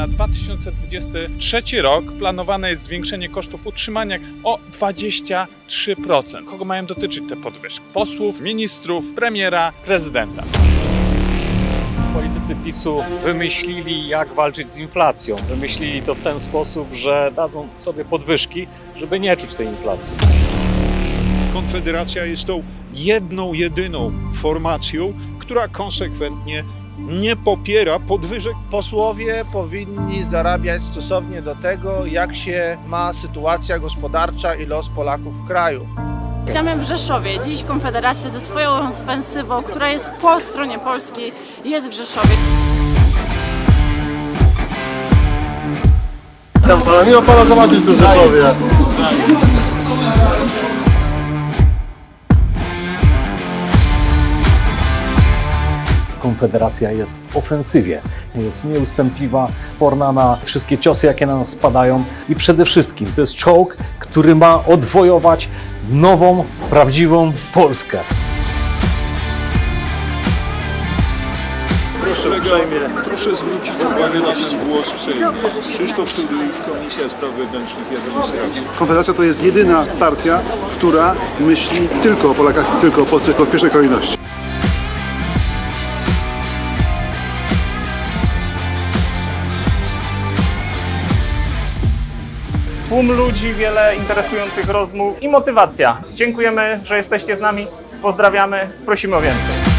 na 2023 rok planowane jest zwiększenie kosztów utrzymania o 23%. Kogo mają dotyczyć te podwyżki? Posłów, ministrów, premiera, prezydenta. Politycy PiSu wymyślili, jak walczyć z inflacją. Wymyślili to w ten sposób, że dadzą sobie podwyżki, żeby nie czuć tej inflacji. Konfederacja jest tą jedną, jedyną formacją, która konsekwentnie nie popiera podwyżek Posłowie powinni zarabiać stosownie do tego, jak się ma sytuacja gospodarcza i los Polaków w kraju. Witamy w Rzeszowie. Dziś Konfederacja ze swoją ofensywą, która jest po stronie polskiej, jest w Rzeszowie. Witam pana, miło pana zobaczyć tu w Rzeszowie. Konfederacja jest w ofensywie, jest nieustępliwa, porna na wszystkie ciosy, jakie na nas spadają i przede wszystkim to jest czołg, który ma odwojować nową, prawdziwą Polskę. Proszę zwrócić uwagę na ten głos w Sejmie. Krzysztof Tuduj, Komisja Spraw Wewnętrznych i Administracji. Konfederacja to jest jedyna partia, która myśli tylko o Polakach i tylko o Polsce w pierwszej kolejności. Tłum ludzi, wiele interesujących rozmów i motywacja. Dziękujemy, że jesteście z nami. Pozdrawiamy, prosimy o więcej.